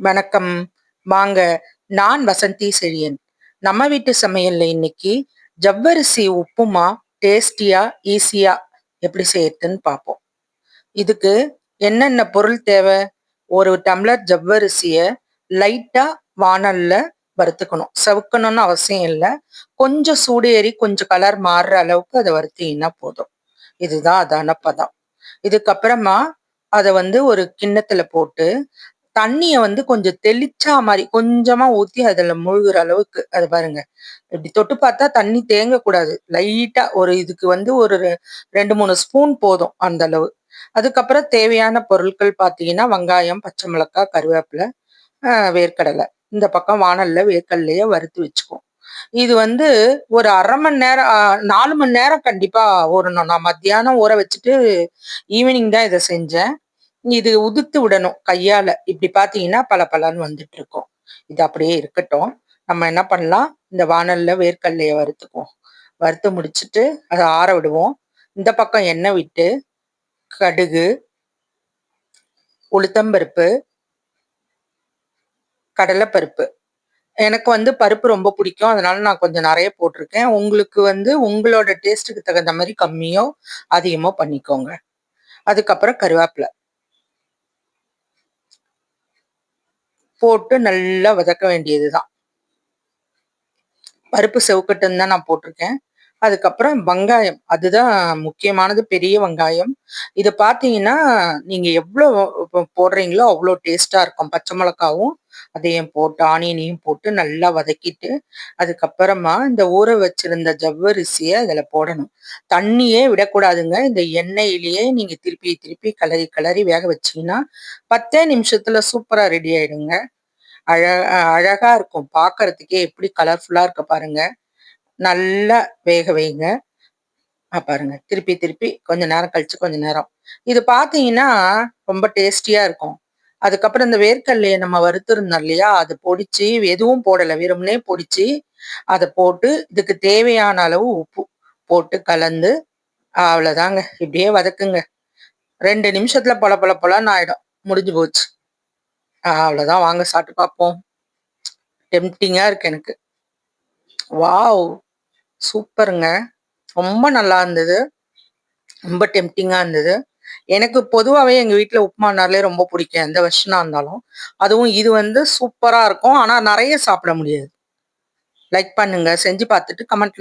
வணக்கம். வாங்க நான் வசந்தி செழியன். நம்ம வீட்டு சமையல்ல இன்னைக்கு ஜவ்வரிசி உப்புமா டேஸ்டியா ஈஸியா எப்படி செய்யறதுன்னு பார்ப்போம். இதுக்கு என்னென்ன பொருள் தேவை? ஒரு டம்ளர் ஜவ்வரிசிய லைட்டா வானல்ல வறுத்துக்கணும். செவுக்கணும்னு அவசியம் இல்லை. கொஞ்சம் சூடு ஏறி கொஞ்சம் கலர் மாறுற அளவுக்கு அதை வறுத்தீங்கன்னா போதும். இதுதான் அதான பதம். இதுக்கப்புறமா அதை வந்து ஒரு கிண்ணத்துல போட்டு தண்ணிய வந்து கொஞ்சம் தெளிச்சா மாதிரி கொஞ்சமா ஊத்தி அதுல முழுகிற அளவுக்கு அது பாருங்க. இப்படி தொட்டு பார்த்தா தண்ணி தேங்கக்கூடாது. லைட்டா ஒரு இதுக்கு வந்து ஒரு ரெண்டு மூணு ஸ்பூன் போதும் அந்த அளவு. அதுக்கப்புறம் தேவையான பொருட்கள் பார்த்தீங்கன்னா வெங்காயம் பச்சை மிளகாய் கருவேப்பிலை வேர்க்கடலை. இந்த பக்கம் வானல்ல வேர்க்கடலைய வறுத்து வச்சுக்குவோம். இது வந்து ஒரு அரை மணி நேரம் நாலு மணி நேரம் கண்டிப்பா ஊறணும். நான் மத்தியானம் ஊற வச்சுட்டு ஈவினிங் தான் இதை செஞ்சேன். இது உதுத்து விடணும் கையால. இப்படி பாத்தீங்கன்னா பல பலன்னு வந்துட்டு இருக்கும் இது அப்படியே இருக்கட்டும். நம்ம என்ன பண்ணலாம்? இந்த வானல்ல வேர்க்கல்லைய வறுத்துக்குவோம். வறுத்து முடிச்சுட்டு அதை ஆற விடுவோம். இந்த பக்கம் எண்ணெய் விட்டு கடுகு உளுத்தம்பருப்பு கடலைப்பருப்பு. எனக்கு வந்து பருப்பு ரொம்ப பிடிக்கும். அதனால நான் கொஞ்சம் நிறைய போட்டிருக்கேன். உங்களுக்கு வந்து உங்களோட டேஸ்ட்டுக்கு தகுந்த மாதிரி கம்மியோ அதிகமோ பண்ணிக்கோங்க. அதுக்கப்புறம் கருவேப்பிலை. போட்டு நல்லா வதக்க வேண்டியதுதான். பருப்பு செவக்கட்டுன்னு தான் நான் போட்டிருக்கேன். அதுக்கப்புறம் வெங்காயம். அதுதான் முக்கியமானது பெரிய வெங்காயம். இதை பார்த்தீங்கன்னா நீங்கள் எவ்வளோ போடுறீங்களோ அவ்வளோ டேஸ்ட்டாக இருக்கும். பச்சை மிளகாவும் அதையும் போட்டு ஆனியனையும் போட்டு நல்லா வதக்கிட்டு அதுக்கப்புறமா இந்த ஊற வச்சிருந்த ஜவ்வரிசியை அதில் போடணும். தண்ணியே விடக்கூடாதுங்க. இந்த எண்ணெயிலேயே நீங்கள் திருப்பி திருப்பி கலரி கலரி வேக வச்சீங்கன்னா பத்தே நிமிஷத்துல சூப்பராக ரெடி ஆயிடுங்க. அழ அழகா இருக்கும். பார்க்கறதுக்கே எப்படி கலர்ஃபுல்லா இருக்க பாருங்க. நல்லா வேக வைங்க. பாருங்க. திருப்பி திருப்பி கொஞ்ச நேரம் கழிச்சு கொஞ்ச நேரம். இது பார்த்தீங்கன்னா ரொம்ப டேஸ்டியா இருக்கும். அதுக்கப்புறம் இந்த வேர்க்கல்லையை நம்ம வறுத்துருந்தோம் இல்லையா அது பொடிச்சு எதுவும் போடலை வெறும்னே பொடிச்சு அதை போட்டு இதுக்கு தேவையான அளவு உப்பு போட்டு கலந்து அவ்வளோதாங்க இப்படியே வதக்குங்க. ரெண்டு நிமிஷத்துல பொல பொல பொலன்னு ஆயிடும். முடிஞ்சு போச்சு. அவ்வளோதான் வாங்க சாப்பிட்டு பார்ப்போம் டெம்டிங்காக இருக்கு எனக்கு. வாவ் சூப்பருங்க. ரொம்ப நல்லா இருந்தது. ரொம்ப டெம்டிங்கா இருந்தது. எனக்கு பொதுவாகவே எங்கள் வீட்டில் உப்புமானாலே ரொம்ப பிடிக்கும். எந்த வருஷனா இருந்தாலும். அதுவும் இது வந்து சூப்பராக இருக்கும். ஆனால் நிறைய சாப்பிட முடியாது. லைக் பண்ணுங்க. செஞ்சு பார்த்துட்டு கமெண்ட்ல